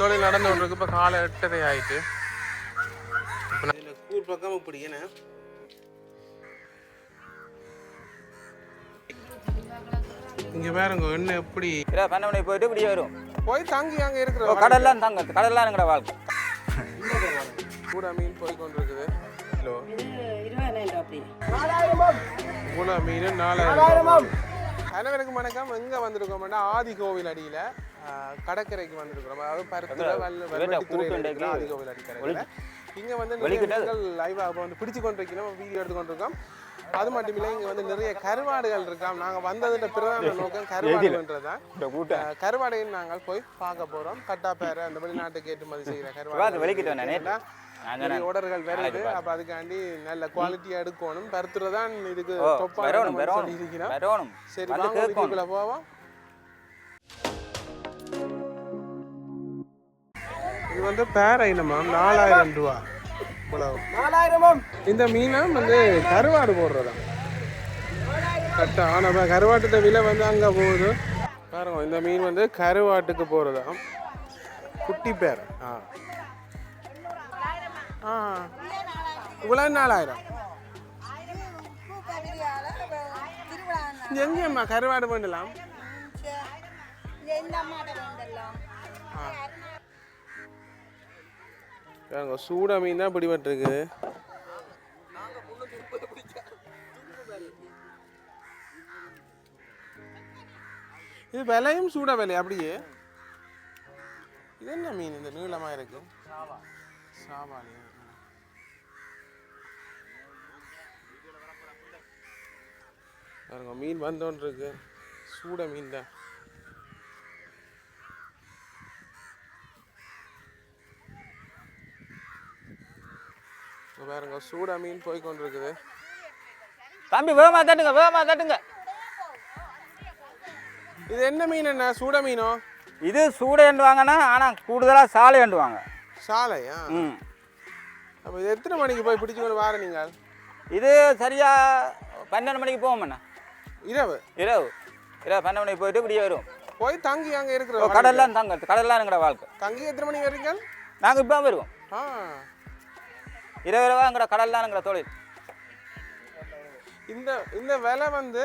தொழில் நடந்து கொண்டிருக்கு. இப்போ காலை எட்டரை ஆயிட்டு. கூர் பக்கம் இப்படி என்ன? இங்கே பாருங்க என்ன எப்படி? மணிக்கு போயிட்டு இப்படியே வரும். போய் தங்கி அங்கே இருக்கிற கடல்லாம் தங்க கடல்லாம் எங்கட வாழ்க்கை. கூட மீன் போய் கொண்டு இருக்குது கிலோ கூட மீன் நாலாயிரம். அனைவருக்கும் வணக்கம். எங்கே வந்திருக்கோம்னா ஆதி கோவில் அடியில். கடற்கரைக்கு வந்திருக்கிறோம். அதாவது பருத்துல வல்ல வெள்ளத்துறையில் இருக்கிற ஆதி கோவில் அடிக்கரையில் இங்கே வந்து லைவாக வந்து பிடிச்சு கொண்டிருக்கிறோம் வீடியோ எடுத்து கொண்டிருக்கோம் அது மட்டும் இல்லை இங்கே வந்து நிறைய கருவாடுகள் இருக்காம். நாங்கள் வந்ததுன்ற பிரதான நோக்கம் கருவாடுன்றது தான் கருவாடையும் நாங்கள் போய் பார்க்க போகிறோம் கட்டாப்பேரை அந்த வெளிநாட்டுக்கு ஏற்றுமதி செய்கிற கருவாடு ஆர்டர்கள் வருது. அப்ப அதுக்காண்டி நல்ல குவாலிட்டியா எடுக்கணும். பருத்துற தான் இதுக்கு தொப்பா சரி வாங்க வீட்டுக்குள்ள போவோம். இது வந்து பேர் ஐனமா? நாலாயிரம் ரூபா. இவ்வளவு. நாலாயிரமாம். இந்த மீனை வந்து கருவாடு போடுறதா? கரெக்டா. ஆனால் கருவாட்டுட விலை வந்து அங்கே போகுது. பாருங்க இந்த மீன் வந்து கருவாட்டுக்கு போகிறதா குட்டி பேர். ஆ. ஆ. இவ்வளோ நாலாயிரம். எங்கேம்மா கருவாடு பண்ணலாம் அங்கே சூட மீன் தான் பிடிபட்டுருக்கு இது விலையும் சூட விலை அப்படியே. இது என்ன மீன் இந்த நீளமாக இருக்கு? சாபாலி பாருங்க மீன் வந்தோன்னு இருக்கு. சூட மீன் தான். பாருங்க சூட மீன் போய் கொண்டிருக்குது. தம்பி வேகமா தட்டுங்க வேகமா தட்டுங்க. இது என்ன மீன் என்ன? சூட மீனோ? இது சூடைண்டு வாங்கினா ஆனால் கூடுதலாக சாலையண்டு வாங்க. சாலையா? ம். அப்போ இது எத்தனை மணிக்கு போய் பிடிச்சு கொண்டு வார நீங்கள் இது சரியா பன்னெண்டு மணிக்கு போவோம்ண்ணா இரவு? இரவு. இரவு பன்னெண்டு மணிக்கு போயிட்டு இப்படியே வரும் போய் தங்கி அங்கே இருக்கிற கடல்லாம் தங்க கடல்லாம் எங்கட வாழ்க்கை. தங்கி எத்தனை மணிக்கு வரீங்க நாங்கள் இப்போ வருவோம். ஆ. இருபது ரூபாங்கிற கடல் தானுங்கிற தொழில். இந்த இந்த விலை வந்து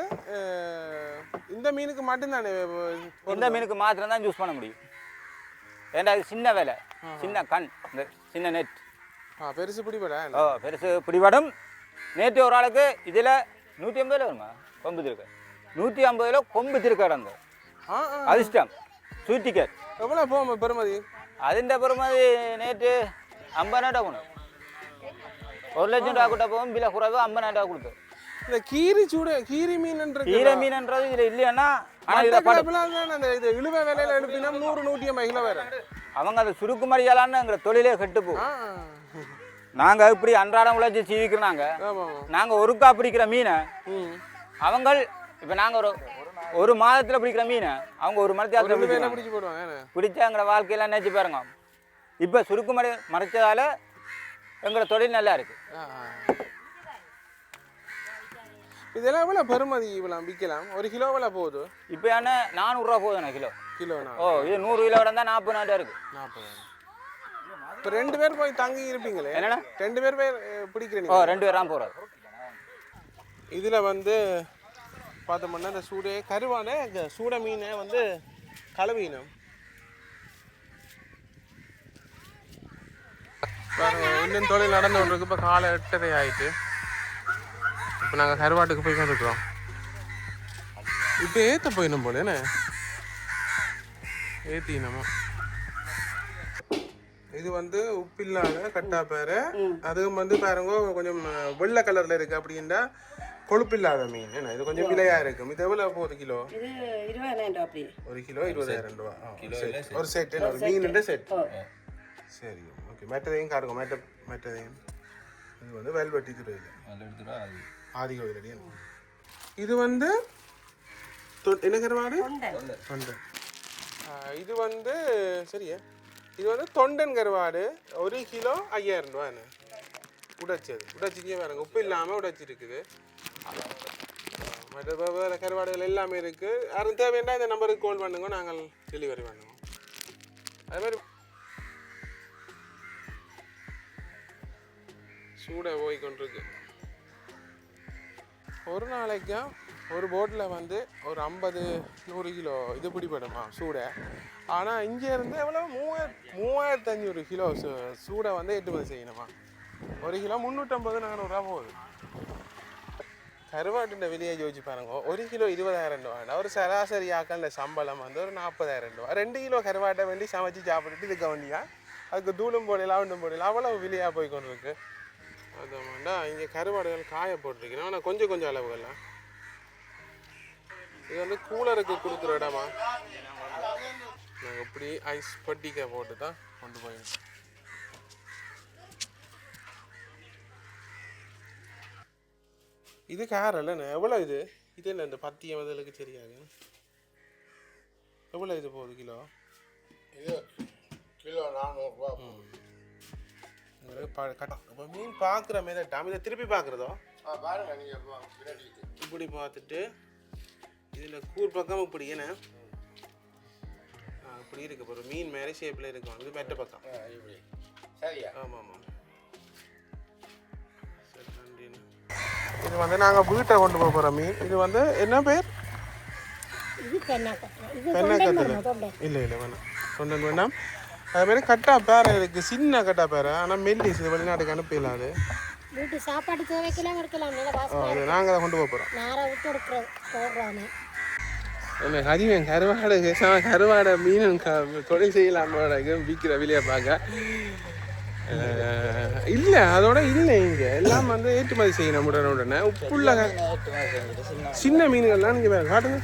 இந்த மீனுக்கு மட்டும்தானே இந்த மீனுக்கு மாத்திரம் தான் யூஸ் பண்ண முடியும். ஏன்டா இது சின்ன விலை? சின்ன கண் இந்த சின்ன நெட் பெருசு பிடிபட? ஓ பெருசு பிடிபடும். நேற்று ஒரு ஆளுக்கு இதில் நூற்றி ஐம்பதுல வருமா? கொம்பு திருக்க. நூற்றி ஐம்பதுல கொம்பு திருக்க அந்த அதிர்ஷ்டம். ஸ்வீட் டிக்கெட் எவ்வளோ போகும் பெருமதி அதிண்ட பெருமதி நேற்று ஐம்பது நேரம் போகணும் ஒரு லட்சம் ரூபா கூட போகும் விலை குறைவு ஐம்பதாயிரம் ரூபா கொடுத்து. இந்த கீரி சூட கீரி மீன்ன்றது ஈர மீன்ன்றது இதில் இல்லையானா ஆனால் இதில் அந்த இது இழுவ விலையில எடுப்பினா நூறு நூற்றி ஐம்பது கிலோ வேறு அவங்க அதை சுருக்கு மறியலான்னு எங்களை தொழிலே கெட்டு போகும். ஆ. நாங்கள் இப்படி அன்றாடம் உழைச்சி சீவிக்கிறாங்க ஆமாம் நாங்கள் ஒருக்கா பிடிக்கிற மீனை ம். அவங்க இப்போ நாங்கள் ஒரு ஒரு மாதத்தில் பிடிக்கிற மீனை அவங்க ஒரு மரத்தில் ரெண்டு பேரை பிடிச்சி பிடிச்சி போடுவாங்க என்ன? பிடிச்சா எங்களை வாழ்க்கையெல்லாம் நினச்சி பாருங்க. இப்போ சுருக்கு மறை மறைச்சதால எங்களோட தொழில் நல்லா இருக்குது. இதெல்லாம் எவ்வளோ பெருமதி இவ்வளோ விற்கலாம்? ஒரு கிலோ எவ்வளோ போகுது? இப்போ என்ன நானூறுரூவா போகுதுண்ணா கிலோ. கிலோனா ஓ இது நூறு கிலோ இருந்தால் நாற்பதாயிரம் இருக்கு. நாற்பது. இப்போ ரெண்டு பேர் போய் தங்கி இருப்பீங்களே? என்னண்ணா? ரெண்டு பேர் பேர் பிடிக்கிற ஓ ரெண்டு பேர் போகிறது இதில் வந்து பார்த்தோம்னா இந்த சூடு கருவான சூட மீனை வந்து கலவீனம் இன்னும் தொழில் நடந்து கொண்டு இருக்கு இப்போ காலை எட்டரை ஆயிட்டு. இப்போ நாங்கள் கருவாட்டுக்கு போய் கொண்டிருக்கிறோம் இப்போ ஏற்ற போயிடும் போல என்ன? ஏற்றினமா இது வந்து உப்பில்லாத கட்டாப்பாறை அதுவும் வந்து பாருங்க கொஞ்சம் வெள்ளை கலர்ல இருக்கு அப்படின்னா கொழுப்பில்லாத மீன். என்ன இது கொஞ்சம் விலையா இருக்கும் இது எவ்வளவு போகுது கிலோ? ஒரு கிலோ இருபதாயிரம் ரூபா. ஒரு செட் ஒரு மீன் செட் சரி ஓகே மெட்டதையும் காருங்க மெட்ட மெட்டதையும் இது வந்து வேல்வெட்டி துறையில். ஆதி. கோயில் இது வந்து என்ன கருவாடு தொண்டை ஆ, இது வந்து சரியா. இது வந்து தொண்டன் கருவாடு ஒரு கிலோ ஐயாயிரம் ரூபான்னு உடைச்சது. உடைச்சிக்கே பாருங்க உப்பு இல்லாமல் உடைச்சிருக்குது. மற்ற வேற கருவாடுகள் எல்லாமே இருக்குது யாரும் தேவைன்னா இந்த நம்பருக்கு கால் பண்ணுங்க. நாங்கள் டெலிவரி பண்ணுவோம். அதே மாதிரி சூடாக போய் கொண்டிருக்கு ஒரு நாளைக்கும் ஒரு போட்டில் வந்து ஒரு ஐம்பது நூறு கிலோ இது பிடிப்படுமா சூடை. ஆனால் இங்கேருந்து எவ்வளோ மூவாயிரம் மூவாயிரத்து அஞ்சூறு கிலோ சூ சூடை வந்து ஏற்றுமதி செய்யணுமா? ஒரு கிலோ முந்நூற்றம்பது நானூறுரூவா போகுது. கருவாட்டுன்ற விலையை யோசிச்சு பாருங்க. ஒரு கிலோ இருபதாயிரம் ரூபா ஒரு சராசரி ஆக்கண்ட சம்பளம் வந்து ஒரு நாற்பதாயிரம் ரூபா ரெண்டு கிலோ கருவாட்டை வேண்டி சமைச்சு சாப்பிட்டுட்டு இது கவனியா அதுக்கு தூளும் போடலாம் ஒன்றும் போடலாம் அவ்வளோ விலையாக போய் கொண்டு அதாம்மாண்டா இங்கே கருவாடுகள் காய போட்டிருக்கிறோம் ஆனால் கொஞ்சம் கொஞ்சம் அளவுகள்லாம் இது வந்து கூலருக்கு கொடுக்குற இடமா? நாங்கள் இப்படி ஐஸ் பட்டிக்கை போட்டு தான் கொண்டு போயிருக்கோம். இது கார் இல்லைண்ணே. எவ்வளோ இது? இது இல்லை இந்த பத்தி முதலுக்கு தெரியாது? எவ்வளோ இது போகுது கிலோ? இது கிலோ நானூறுரூவா இப்போ மீன் பார்க்குற மாதிரி டாம். இதை திருப்பி பார்க்குறதோ பாருங்க நீங்கள் இப்படி பார்த்துட்டு இதில் கூர் பக்கம் இப்படி என்ன? ஆ, இப்படி இருக்கு. ஒரு மீன் மாதிரி ஷேப்பில் இருக்கும் இது மெட்ட பக்கம். சரியா? ஆமாம் ஆமாம். இது வந்து நாங்கள் வீட்டை கொண்டு போக போகிற மீன். இது வந்து என்ன பேர்? இது பெண்ணாக்கத்தில் இது பெண்ணக்கத்தில் இல்லை இல்லை வேணாம். தொண்டன் வேணாம் அது மாதிரி கட்டா பேரை இருக்குது சின்ன கட்டா பேரை. ஆனால் மெல்லிஸ் இது வெளிநாட்டுக்கு அனுப்பிடலாம் அது. வீட்டு சாப்பாடு தேவைக்கெல்லாம் இருக்கலாம். அது நாங்கள் அதை கொண்டு போக போகிறோம் நாரை விட்டு எடுக்கிற போடுறானே. என்ன அதிகம் கருவாடு பேசாம கருவாடை மீன் தொழில் செய்யலாம் விற்கிற விலையை பார்க்க. இல்ல அதோட இல்லை இங்க. எல்லாம் வந்து ஏற்றுமதி செய்யணும் உடனே உடனே. உப்புள்ள சின்ன மீன்கள்லாம் நீங்க வேற காட்டுங்க.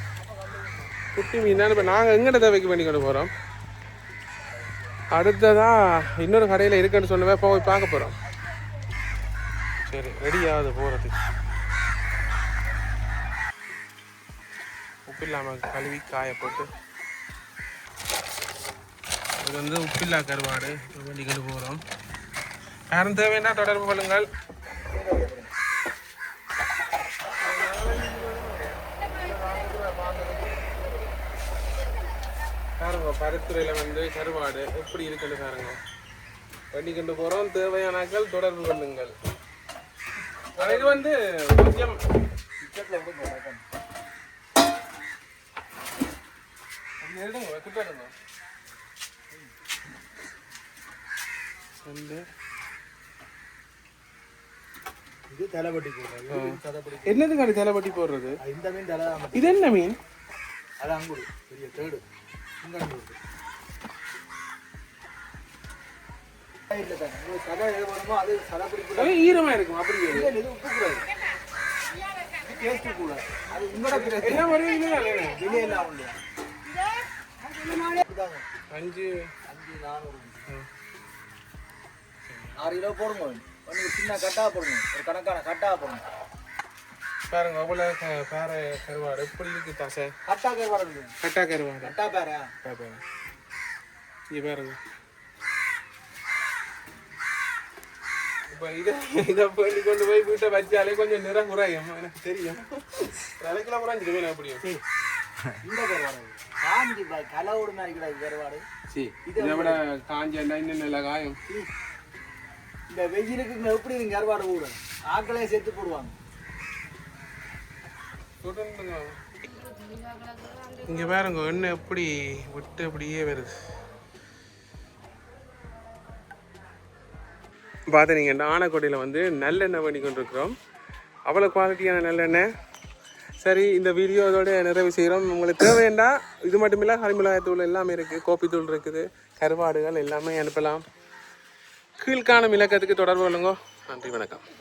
குட்டி மீன் தான். இப்போ நாங்கள் எங்கட தேவைக்கு பண்ணி கொண்டு போகிறோம் அடுத்ததாக இன்னொரு கடையில் இருக்குன்னு சொன்னவே போய் பார்க்க போகிறோம் சரி ரெடி ஆகுது போகிறது உப்பு இல்லாமல் கழுவி காய போட்டு. இது வந்து உப்பில்லா கருவாடு. வண்டிக்கிட்டு போகிறோம் யாரும் தேவைன்னா தொடர்பு கொள்ளுங்கள். பாருங்க பருத்துறையில் வந்து கருவாடு. எப்படி இருக்குன்னு பாருங்க. வண்டி கொண்டு போகிறோம் தேவையானாக்கள் தொடர்பு கொள்ளுங்கள். ஆனா இது வந்து கொஞ்சம் இது தலைப்பட்டி போடுறது. தலைப்பட்டி என்னதுக்கு அது தலைப்பட்டி போடுறது? இந்த மீன் தலை இது என்ன மீன்? அது அங்குடு. பெரிய தேடு. இல்லை ஈரமா இருக்கும் அப்படி இல்லை. இது உப்பு கூடாது. அது உங்களோட என்ன வெளியெல்லாம் உண்டு இதாங்க, அஞ்சு. அஞ்சு நானூறு. ஆறு கிலோ போடுங்க. சின்ன கட்டா போடுங்க. ஒரு கணக்கான கட்டா போடுங்க. பாருங்க அவ்வளோ பாறை கருவாடு. எப்படி இருக்கு தாசை கட்டா கருவாடு கட்டா கருவாடு. கட்டா பேரா பாருங்க இங்க பாருங்க. இப்போ இதை இதை பண்ணி கொண்டு போய் வீட்டை வச்சாலே கொஞ்சம் நிறம் குறையும். எனக்கு தெரியும். தலைக்கில குறைஞ்சிருவேன் எப்படியும். இந்த கருவாடு. காஞ்சி பாய் கலவோடு மாதிரி கிடையாது கருவாடு. சரி இதை விட காஞ்சண்டா இன்னும் நல்ல காயம். இந்த வெயிலுக்கு எப்படி கருவாடு போடும் ஆக்களையும் சேர்த்து போடுவாங்க. இங்க பாருங்க எண்ணெய் எப்படி விட்டு அப்படியே வருது. பார்த்து நீங்கள் ஆனக்கோட்டையில் வந்து நல்லெண்ணெய் பண்ணி கொண்டிருக்கிறோம் அவ்வளோ குவாலிட்டியான நல்லெண்ணெய். சரி இந்த வீடியோ அதோட நிறைவு செய்கிறோம் உங்களுக்கு தேவையண்டா இது மட்டும் இல்லை கரிமிளகாய்த்தூள் எல்லாமே இருக்குது கோப்பித்தூள் இருக்குது. கருவாடுகள் எல்லாமே அனுப்பலாம். கீழ்காணும் இலக்கத்துக்கு தொடர்பு கொள்ளுங்க. நன்றி வணக்கம்.